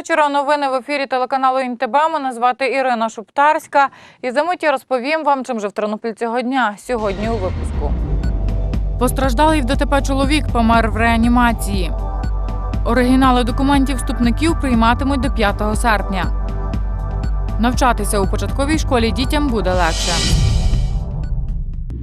Вечора. Новини в ефірі телеканалу ІНТБ. Мене звати Ірина Шуптарська. І за миті розповім вам, чим же в Тернопіль цього дня. Сьогодні у випуску. Постраждалий в ДТП чоловік помер в реанімації. Оригінали документів вступників прийматимуть до 5 серпня. Навчатися у початковій школі дітям буде легше.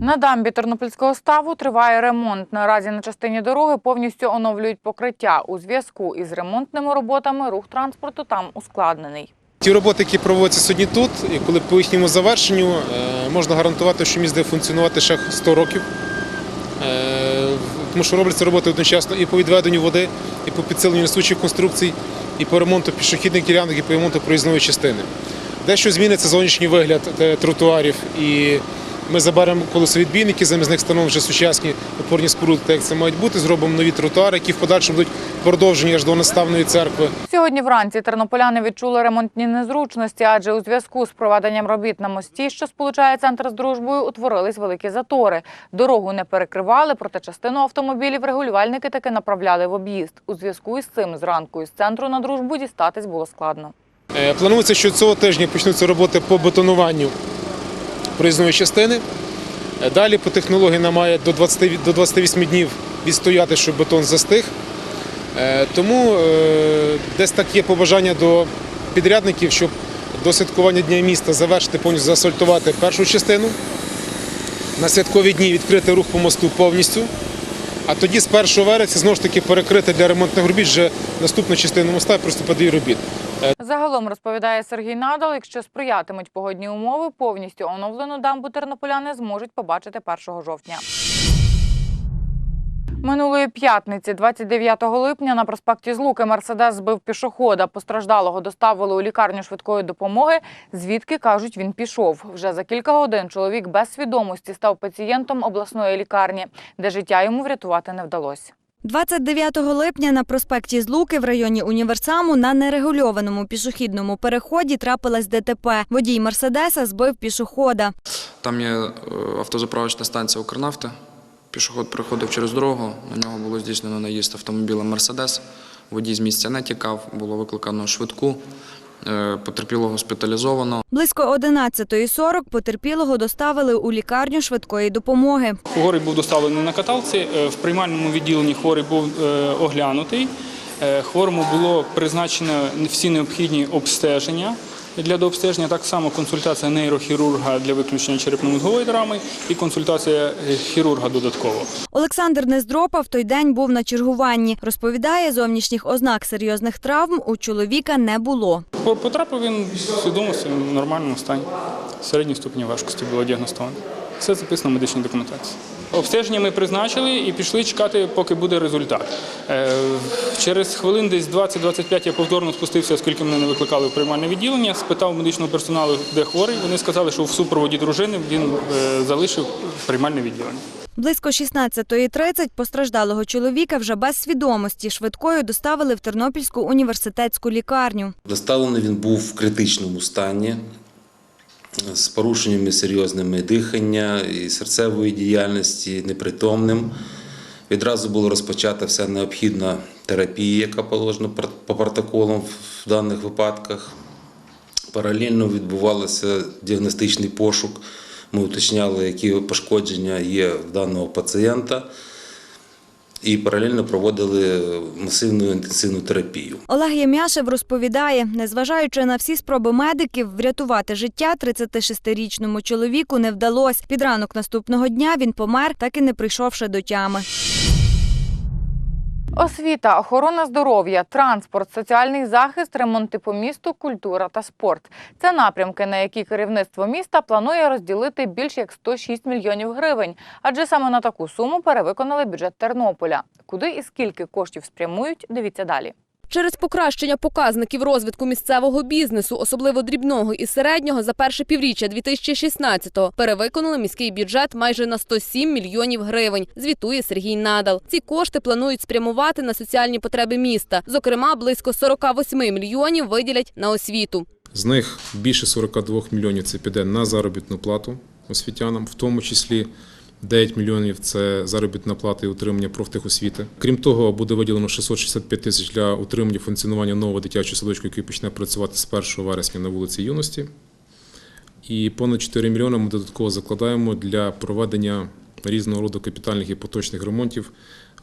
На дамбі Тернопільського ставу триває ремонт. Наразі на частині дороги повністю оновлюють покриття. У зв'язку із ремонтними роботами рух транспорту там ускладнений. Ті роботи, які проводяться сьогодні тут, і коли по їхньому завершенню е, можна гарантувати, що міст буде функціонувати ще 100 років. Е, Тому що робляться роботи одночасно і по відведенню води, і по підсиленню несучих конструкцій, і по ремонту пішохідних ділянок, і по ремонту проїзної частини. Дещо зміниться зовнішній вигляд е, тротуарів, і ми заберемо колесовідбійники, замість них встановимо вже сучасні опорні споруди, так як це мають бути. Зробимо нові тротуари, які в подальшому будуть продовжені аж до наставної церкви. Сьогодні вранці тернополяни відчули ремонтні незручності, адже у зв'язку з проведенням робіт на мості, що сполучає центр з дружбою, утворились великі затори. Дорогу не перекривали, проте частину автомобілів регулювальники таки направляли в об'їзд. У зв'язку із цим зранку із центру на дружбу дістатись було складно. Е, Планується, що цього тижня почнуться роботи по бетонуванню проїзної частини. Е, Далі по технології нам має до 20, до 28 днів відстояти, щоб бетон застиг. Е, Тому е, десь так є побажання до підрядників, щоб до святкування Дня міста завершити повністю заасфальтувати першу частину. На святкові дні відкрити рух по мосту повністю. А тоді з 1 вересня знову ж таки перекрити для ремонтних робіт вже наступну частину моста і приступити робіт. Загалом розповідає Сергій Надал, якщо сприятимуть погодні умови, повністю оновлену дамбу тернополяни зможуть побачити 1 жовтня. Минулої п'ятниці, 29 липня, на проспекті Злуки Мерседес збив пішохода. Постраждалого доставили у лікарню швидкої допомоги. Звідки кажуть, він пішов. Вже за кілька годин чоловік без свідомості став пацієнтом обласної лікарні, де життя йому врятувати не вдалося. 29 липня на проспекті Злуки в районі Універсаму на нерегульованому пішохідному переході трапилась ДТП. Водій Мерседеса збив пішохода. Там є е, автозаправочна станція Укрнафти. Пішоход переходив через дорогу. На нього було здійснено наїзд автомобілем Мерседес. Водій з місця не тікав, було викликано швидку. Е, Потерпілого госпіталізовано. Близько 11.40 потерпілого доставили у лікарню швидкої допомоги. Хворий був доставлений на каталці. Е, В приймальному відділенні хворий був е, оглянутий. Хворому було призначено всі необхідні обстеження для дообстеження. Так само консультація нейрохірурга для виключення черепно-мозгової драми і консультація е, хірурга додатково. Олександр Нездропа в той день був на чергуванні. Розповідає, зовнішніх ознак серйозних травм у чоловіка не було. Потрапив він в свідомості в нормальному стані. Середній ступені важкості було діагностовано. Все записано в медичній документації. Обстеження ми призначили і пішли чекати, поки буде результат. Е, Через хвилин десь 20-25 я повторно спустився, оскільки мене не викликали в приймальне відділення. Спитав медичного персоналу, де хворий. Вони сказали, що в супроводі дружини він е, залишив приймальне відділення. Близько 16.30 постраждалого чоловіка вже без свідомості швидкою доставили в Тернопільську університетську лікарню. Доставлений він був в критичному стані з порушеннями серйозними дихання і серцевої діяльності, непритомним. Відразу було розпочата вся необхідна терапія, яка положена по протоколам в даних випадках. Паралельно відбувався діагностичний пошук. Ми уточняли, які пошкодження є в даного пацієнта, і паралельно проводили масивну інтенсивну терапію. Олег Ям'яшев розповідає, незважаючи на всі спроби медиків врятувати життя 36-річному чоловіку не вдалося. Під ранок наступного дня він помер, так і не прийшовши до тями. Освіта, охорона здоров'я, транспорт, соціальний захист, ремонти по місту, культура та спорт це напрямки, на які керівництво міста планує розділити більш як 106 мільйонів гривень. Адже саме на таку суму перевиконали бюджет Тернополя. Куди і скільки коштів спрямують, дивіться далі. Через покращення показників розвитку місцевого бізнесу, особливо дрібного і середнього, за перше півріччя 2016-го перевиконали міський бюджет майже на 107 мільйонів гривень. Звітує Сергій Надал. Ці кошти планують спрямувати на соціальні потреби міста. Зокрема, близько 48 мільйонів виділять на освіту. З них більше 42 мільйонів це піде на заробітну плату освітянам, в тому числі 9 мільйонів це заробітна плата і утримання профтехосвіти. Крім того, буде виділено 665 тисяч для утримання функціонування нового дитячого садочку, який почне працювати з 1 вересня на вулиці Юності. І понад 4 мільйони ми додатково закладаємо для проведення різного роду капітальних і поточних ремонтів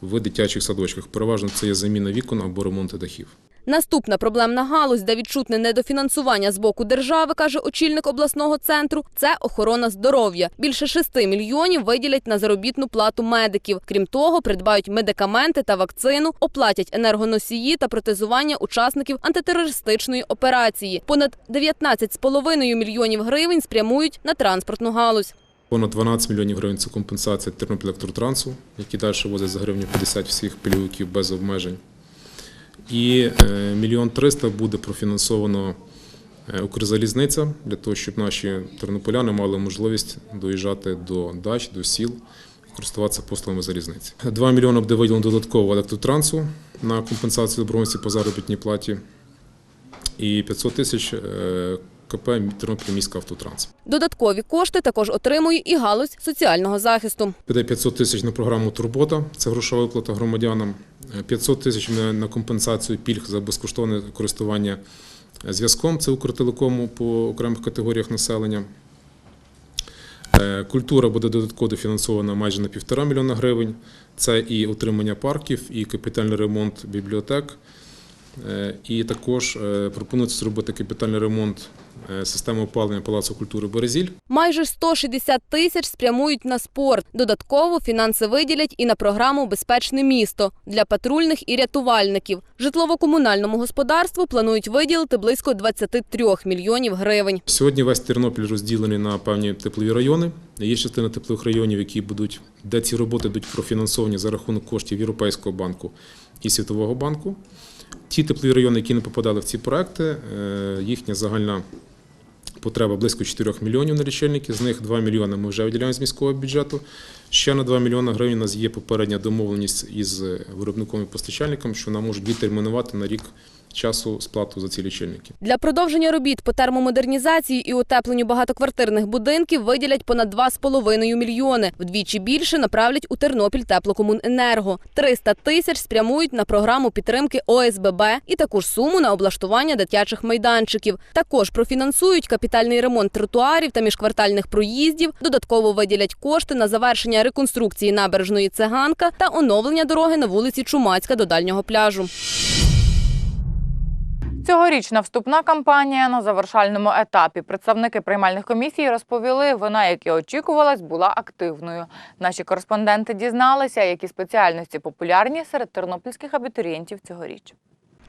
в дитячих садочках. Переважно це є заміна вікон або ремонти дахів. Наступна проблемна галузь, де відчутне недофінансування з боку держави, каже очільник обласного центру, це охорона здоров'я. Більше 6 мільйонів виділять на заробітну плату медиків. Крім того, придбають медикаменти та вакцину, оплатять енергоносії та протезування учасників антитерористичної операції. Понад 19,5 мільйонів гривень спрямують на транспортну галузь. Понад 12 мільйонів гривень це компенсація Тернопілектротрансу, які далі возять за гривню 50 всіх пільговиків без обмежень. І е, мільйон триста буде профінансовано е, Укрзалізниця для того, щоб наші тернополяни мали можливість доїжджати до дач, до сіл, користуватися послугами залізниці. 2 мільйони буде виділено додатково електротрансу на компенсацію добровольців по заробітній платі. І 500 тисяч е, КП Тернопіль міська автотранс. Додаткові кошти також отримує і галузь соціального захисту. Піде 500 тисяч на програму Турбота, це грошова виплата громадянам. Е, 500 тисяч на- на компенсацію пільг за безкоштовне користування зв'язком. Це Укртелекому по окремих категоріях населення. Е, Культура буде додатково дофінансована майже на півтора мільйона гривень. Це і утримання парків, і капітальний ремонт бібліотек. Е, І також е, пропонується зробити капітальний ремонт е, системи опалення Палацу культури Березіль. Майже 160 тисяч спрямують на спорт. Додатково фінанси виділять і на програму Безпечне місто для патрульних і рятувальників. Житлово-комунальному господарству планують виділити близько 23 мільйонів гривень. Сьогодні весь Тернопіль розділений на певні теплові райони. Є частина теплових районів, які будуть, де ці роботи будуть профінансовані за рахунок коштів Європейського банку і Світового банку. Ті теплі райони, які не попадали в ці проекти, е, їхня загальна потреба близько 4 мільйонів на лічильники. З них 2 мільйони ми вже виділяємо з міського бюджету. Ще на 2 мільйони гривень у нас є попередня домовленість із виробником і постачальником, що нам можуть відтермінувати на рік часу сплату за ці лічильники. Для продовження робіт по термомодернізації і утепленню багатоквартирних будинків виділять понад 2,5 мільйони. Вдвічі більше направлять у Тернопіль теплокомуненерго. 300 тисяч спрямують на програму підтримки ОСББ і таку ж суму на облаштування дитячих майданчиків. Також профінансують капітальний ремонт тротуарів та міжквартальних проїздів. Додатково виділять кошти на завершення реконструкції набережної циганка та оновлення дороги на вулиці Чумацька до дальнього пляжу. Цьогорічна вступна кампанія на завершальному етапі. Представники приймальних комісій розповіли, вона, як і очікувалась, була активною. Наші кореспонденти дізналися, які спеціальності популярні серед тернопільських абітурієнтів цьогоріч.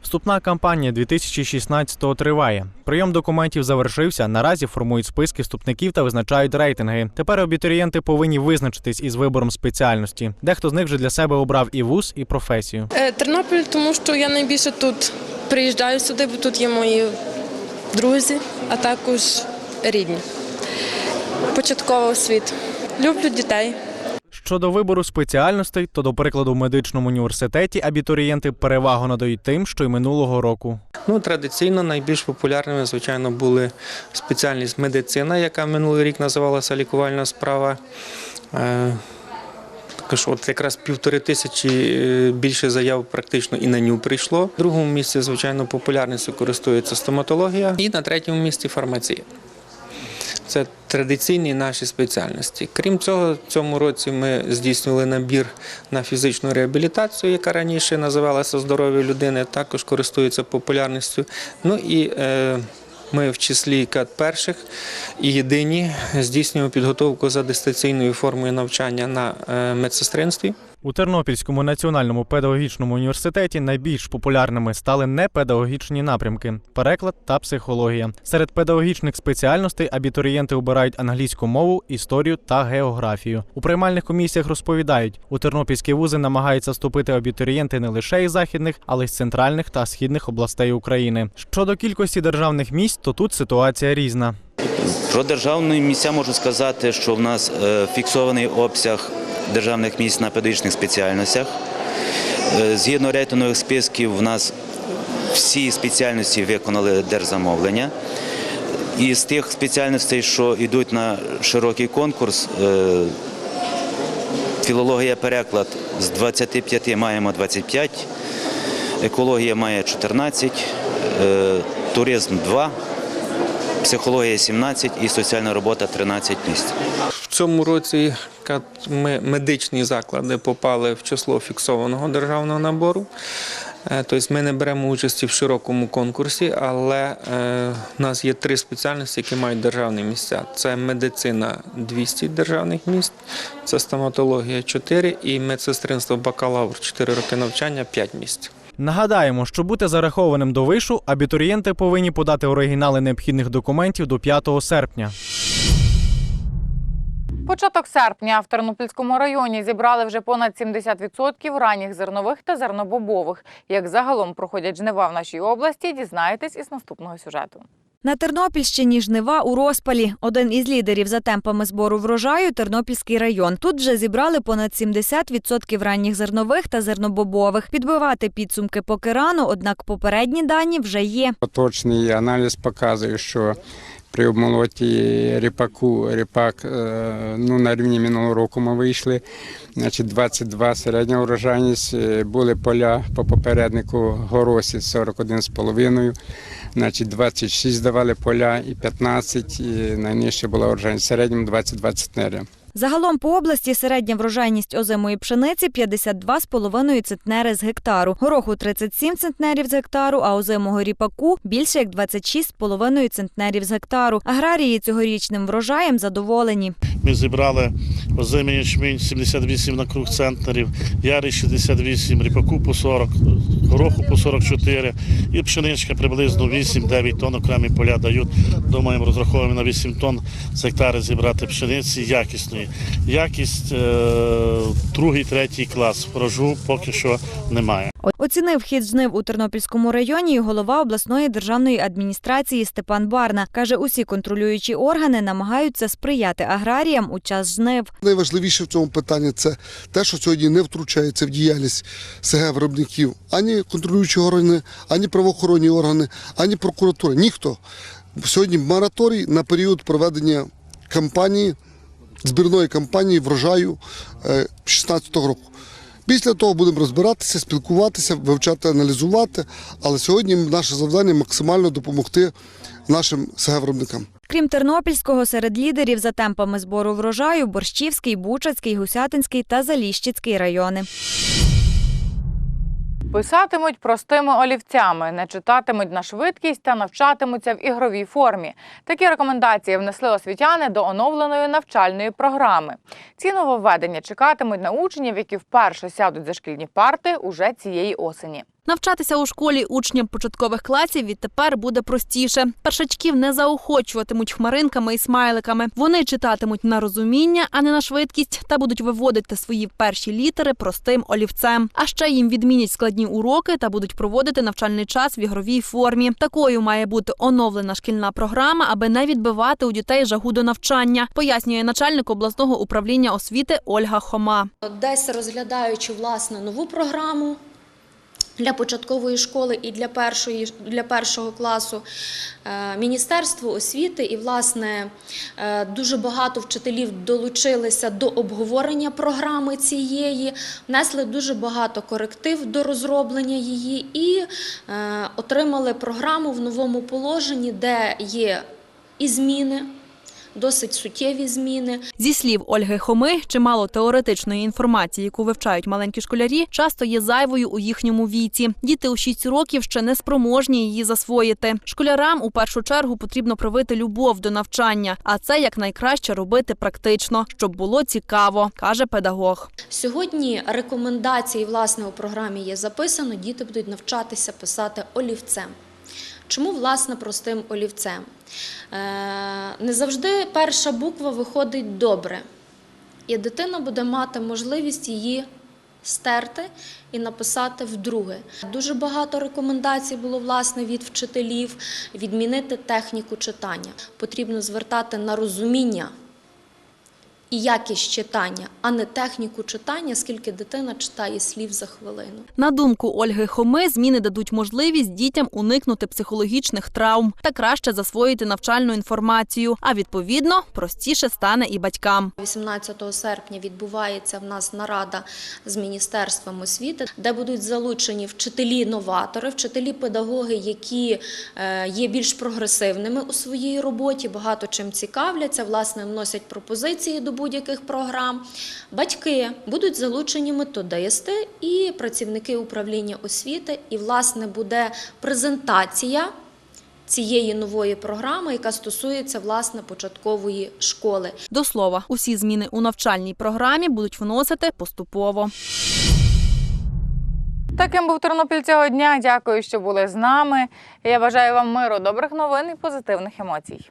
Вступна кампанія 2016-го триває. Прийом документів завершився. Наразі формують списки вступників та визначають рейтинги. Тепер абітурієнти повинні визначитись із вибором спеціальності. Дехто з них вже для себе обрав і вуз, і професію. Е, Тернопіль, тому що я найбільше тут приїжджаю сюди, бо тут є мої друзі, а також рідні. Початкова освіта. Люблю дітей. Щодо вибору спеціальностей, то, до прикладу, в медичному університеті абітурієнти перевагу надають тим, що й минулого року. Ну, традиційно найбільш популярними, звичайно, були спеціальність медицина, яка минулий рік називалася лікувальна справа. Е, Також от якраз півтори тисячі е, більше заяв практично і на ню прийшло. В другому місці, звичайно, популярністю користується стоматологія. І на третьому місці фармація. Це традиційні наші спеціальності. Крім цього, цьому році ми здійснили набір на фізичну реабілітацію, яка раніше називалася здоров'я людини, також користується популярністю. Ну і е, ми в числі КАТ перших і єдині здійснюємо підготовку за дистанційною формою навчання на е, медсестринстві. У Тернопільському національному педагогічному університеті найбільш популярними стали непедагогічні напрямки переклад та психологія. Серед педагогічних спеціальностей абітурієнти обирають англійську мову, історію та географію. У приймальних комісіях розповідають, у тернопільські вузи намагаються вступити абітурієнти не лише із західних, але й з центральних та східних областей України. Щодо кількості державних місць, то тут ситуація різна. Про державні місця можу сказати, що в нас е, фіксований обсяг державних місць на педагогічних спеціальностях. Е, Згідно рейтингових списків, в нас всі спеціальності виконали держзамовлення. І з тих спеціальностей, що йдуть на широкий конкурс, е, Філологія переклад з 25 маємо 25, екологія має 14, е, туризм 2, психологія 17 і соціальна робота 13 місць. В цьому році ка- ми медичні заклади попали в число фіксованого державного набору. Е, Тобто ми не беремо участі в широкому конкурсі, але е, в нас є три спеціальності, які мають державні місця. Це медицина 200 державних місць, це стоматологія 4 і медсестринство бакалавр 4 роки навчання 5 місць. Нагадаємо, що бути зарахованим до вишу абітурієнти повинні подати оригінали необхідних документів до 5 серпня. Початок серпня в Тернопільському районі зібрали вже понад 70% ранніх зернових та зернобобових. Як загалом проходять жнива в нашій області, дізнаєтесь із наступного сюжету. На Тернопільщині жнива у розпалі. Один із лідерів за темпами збору врожаю Тернопільський район. Тут вже зібрали понад 70% ранніх зернових та зернобобових. Підбивати підсумки поки рано, однак попередні дані вже є. Точний аналіз показує, що при обмолоті ріпаку ріпак е, ну, на рівні минулого року ми вийшли. Значить, 22 середня урожайність. Е, Були поля по попереднику горосі 41,5. Значить, 26 давали поля і 15, і найнижче була урожайність. В середньому 20-20 центнерів. Загалом по області середня врожайність озимої пшениці 52,5 центнери з гектару, гороху 37 центнерів з гектару, а озимого ріпаку більше як 26,5 центнерів з гектару. Аграрії цьогорічним врожаєм задоволені. Ми зібрали озимий ячмінь 78 на круг центнерів, ярий 68, ріпаку по 40, гороху по 44 і пшеничка приблизно 8-9 тонн окремі поля дають. Думаємо, розраховуємо на 8 тонн з гектара зібрати пшениці якісної. Якість е, другий, третій клас. Врожу поки що немає. Оцінив хід жнив у Тернопільському районі і голова обласної державної адміністрації Степан Барна. Каже, усі контролюючі органи намагаються сприяти аграріям у час жнив. Найважливіше в цьому питанні це те, що сьогодні не втручається в діяльність СГ виробників ані контролюючі органи, ані правоохоронні органи, ані прокуратура. Ніхто. Сьогодні мораторій на період проведення кампанії, збірної кампанії врожаю 2016 року. Після того будемо розбиратися, спілкуватися, вивчати, аналізувати. Але сьогодні наше завдання максимально допомогти нашим СГ-виробникам. Крім Тернопільського, серед лідерів за темпами збору врожаю Борщівський, Бучацький, Гусятинський та Заліщицький райони. Писатимуть простими олівцями, не читатимуть на швидкість та навчатимуться в ігровій формі. Такі рекомендації внесли освітяни до оновленої навчальної програми. Ці нововведення чекатимуть на учнів, які вперше сядуть за шкільні парти уже цієї осені. Навчатися у школі учням початкових класів відтепер буде простіше. Першачків не заохочуватимуть хмаринками і смайликами. Вони читатимуть на розуміння, а не на швидкість, та будуть виводити свої перші літери простим олівцем. А ще їм відмінять складні уроки та будуть проводити навчальний час в ігровій формі. Такою має бути оновлена шкільна програма, аби не відбивати у дітей жагу до навчання, пояснює начальник обласного управління освіти Ольга Хома. Десь розглядаючи власне нову програму. Для початкової школи і для першої для першого класу е, Міністерство освіти і власне е, дуже багато вчителів долучилися до обговорення програми цієї, внесли дуже багато коректив до розроблення її і е, отримали програму в новому положенні, де є і зміни. Досить суттєві зміни. Зі слів Ольги Хоми, чимало теоретичної інформації, яку вивчають маленькі школярі, часто є зайвою у їхньому віці. Діти у 6 років ще не спроможні її засвоїти. Школярам у першу чергу потрібно привити любов до навчання, а це якнайкраще робити практично, щоб було цікаво, каже педагог. Сьогодні рекомендації власне у програмі є записано. Діти будуть навчатися писати олівцем. Чому власне простим олівцем? Е, Не завжди перша буква виходить добре, і дитина буде мати можливість її стерти і написати вдруге. Дуже багато рекомендацій було власне від вчителів відмінити техніку читання. Потрібно звертати на розуміння і якість читання, а не техніку читання, скільки дитина читає слів за хвилину. На думку Ольги Хоми, зміни дадуть можливість дітям уникнути психологічних травм та краще засвоїти навчальну інформацію, а відповідно простіше стане і батькам. 18 серпня відбувається в нас нарада з міністерством освіти, де будуть залучені вчителі-новатори, вчителі-педагоги, які е, є більш прогресивними у своїй роботі, багато чим цікавляться, власне, вносять пропозиції до будь-яких програм. Батьки будуть залучені методисти і працівники управління освіти, і власне буде презентація цієї нової програми, яка стосується власне початкової школи. До слова, усі зміни у навчальній програмі будуть вносити поступово. Таким був Тернопіль цього дня. Дякую, що були з нами. Я бажаю вам миру, добрих новин і позитивних емоцій.